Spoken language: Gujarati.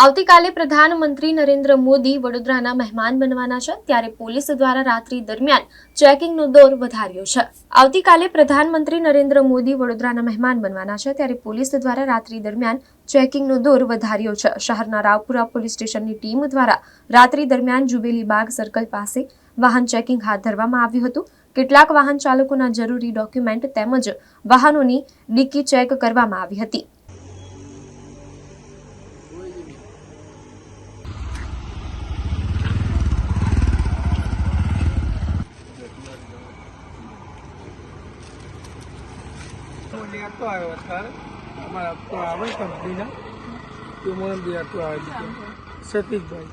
આવતીકાલે પ્રધાનમંત્રી નરેન્દ્ર મોદી વડોદરાના મહેમાન બનવાના છે ત્યારે પોલીસ દ્વારા રાત્રિ દરમિયાન ચેકિંગનો દોર વધાર્યો છે. આવતીકાલે પ્રધાનમંત્રી નરેન્દ્ર મોદી વડોદરાના મહેમાન બનવાના છે ત્યારે પોલીસ દ્વારા રાત્રિ દરમિયાન ચેકિંગનો દોર વધાર્યો છે. શહેરના રાવપુરા પોલીસ સ્ટેશનની ટીમ દ્વારા રાત્રિ દરમિયાન જુબેલી બાગ સર્કલ પાસે વાહન ચેકિંગ હાથ ધરવામાં આવ્યું હતું. કેટલાક વાહન ચાલકોના જરૂરી ડોક્યુમેન્ટ તેમજ વાહનોની ડિક્કી ચેક કરવામાં આવી હતી. હું લેતો આવ્યો અત્યારે અમારા તો આવે કંપનીના તો મને લેતો આવ્યો સતીશભાઈ.